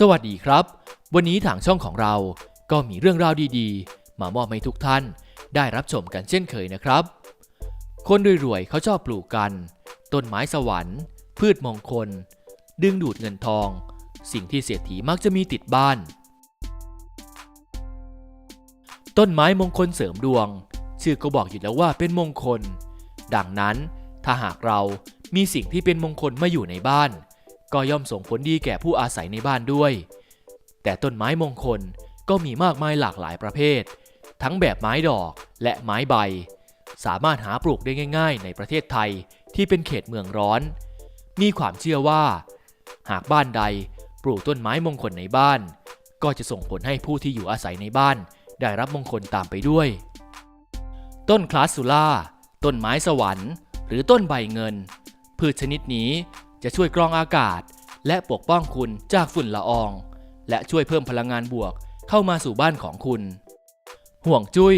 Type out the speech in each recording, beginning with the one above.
สวัสดีครับ วันนี้ทางช่องของเราก็มีเรื่องราวดีๆ มามอบให้ทุกท่านได้รับชมกันเช่นเคยนะครับ คนรวยๆเขาชอบปลูกกัน ต้นไม้สวรรค์ พืชมงคล ดึงดูดเงินทอง สิ่งที่เศรษฐีมักจะมีติดบ้าน ต้นไม้มงคลเสริมดวง ชื่อก็บอกอยู่แล้วว่าเป็นมงคล ดังนั้นถ้าหากเรามีสิ่งที่เป็นมงคลมาอยู่ในบ้าน ก็ย่อมส่งผลดีแก่ผู้อาศัยในบ้านด้วย แต่ต้นไม้มงคลก็มีมากมายหลากหลายประเภท ทั้งแบบไม้ดอกและไม้ใบ สามารถหาปลูกได้ง่าย ๆ ในประเทศไทยที่เป็นเขตเมืองร้อน มีความเชื่อว่า หากบ้านใดปลูกต้นไม้มงคลในบ้าน ก็จะส่งผลให้ผู้ที่อยู่อาศัยในบ้าน ได้รับมงคลตามไปด้วย ต้นคลาสซูล่า ต้นไม้สวรรค์ หรือต้นใบเงิน พืชชนิดนี้จะช่วยกรองอากาศ และปกป้องคุณจากฝุ่นละออง และช่วยเพิ่มพลังงานบวกเข้ามาสู่บ้านของคุณ ห่วงจุ้ย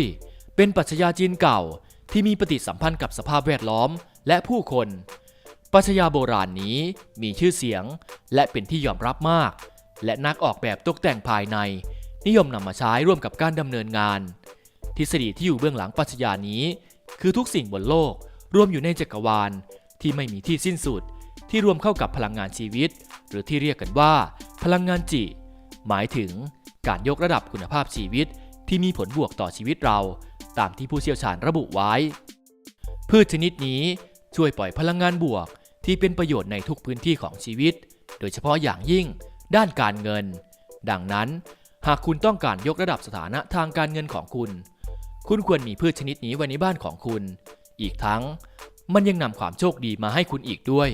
เป็นปรัชญาจีนเก่าที่มีปฏิสัมพันธ์กับสภาพแวดล้อมและผู้คน ปัชญาโบราณนี้มีชื่อเสียง และเป็นที่ยอมรับมาก และนักออกแบบตกแต่งภายใน นิยมนำมาใช้ร่วมกับการดำเนินงาน ทฤษฎีที่อยู่เบื้องหลังปรัชญานี้ คือทุกสิ่งบนโลกรวมอยู่ในจักรวาล ที่ไม่มีที่สิ้นสุด ที่รวมเข้ากับพลังงานชีวิต หรือที่เรียกกันว่า พลังงานจิ หมายถึงการยกระดับคุณภาพชีวิต ที่มีผลบวกต่อชีวิตเรา ตามที่ผู้เชี่ยวชาญระบุไว้ พืชชนิดนี้ช่วยปล่อยพลังงานบวก ที่เป็นประโยชน์ในทุกพื้นที่ของชีวิต โดยเฉพาะอย่างยิ่ง ด้านการเงิน ดังนั้น หากคุณต้องการยกระดับสถานะทางการเงินของคุณ คุณควรมีพืชชนิดนี้ไว้ในบ้านของคุณ อีกทั้ง มันยังนำความโชคดีมาให้คุณอีกด้วย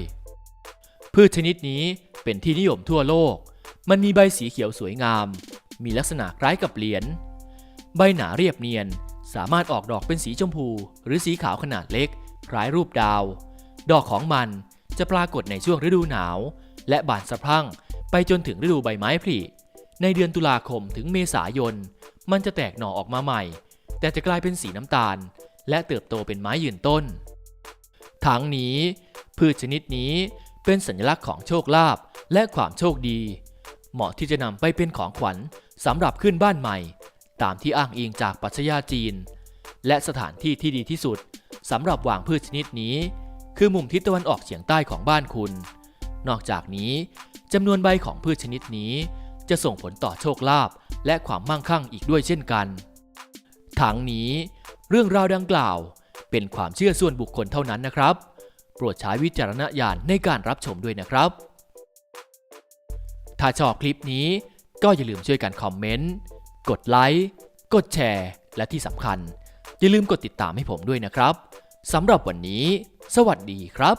พืชชนิดนี้เป็นที่นิยมทั่วโลก มันมีใบสีเขียวสวยงาม มีลักษณะคล้ายกับเหรียญ ใบหนาเรียบเนียน สามารถออกดอกเป็นสีชมพู หรือสีขาวขนาดเล็ก คล้ายรูปดาว ดอกของมันจะปรากฏในช่วงฤดูหนาว และบานสะพรั่งไปจนถึงฤดูใบไม้ผลิ ในเดือนตุลาคมถึงเมษายน มันจะแตกหน่อออกมาใหม่ แต่จะกลายเป็นสีน้ำตาล และเติบโตเป็นไม้ยืนต้น ทั้งนี้ พืชชนิดนี้เป็นสัญลักษณ์ของโชคลาภและความโชคดี เหมาะที่จะนำไปเป็นของขวัญสำหรับขึ้นบ้านใหม่ ตามที่อ้างอิงจากปัชญาจีน และสถานที่ที่ดีที่สุดสำหรับวางพืชชนิดนี้ คือมุมทิศตะวันออกเฉียงใต้ของบ้านคุณ นอกจากนี้จำนวนใบของพืชชนิดนี้ จะส่งผลต่อโชคลาภและความมั่งคั่งอีกด้วยเช่นกันทั้งนี้ เรื่องราวดังกล่าวเป็นความเชื่อส่วนบุคคลเท่านั้นนะครับ โปรดใช้วิจารณญาณในการรับชมด้วยนะครับ ถ้าชอบคลิปนี้ก็อย่าลืมช่วยกันคอมเมนต์ กดไลค์ กดแชร์ และที่สำคัญ อย่าลืมกดติดตามให้ผมด้วยนะครับสำหรับวันนี้ สวัสดีครับ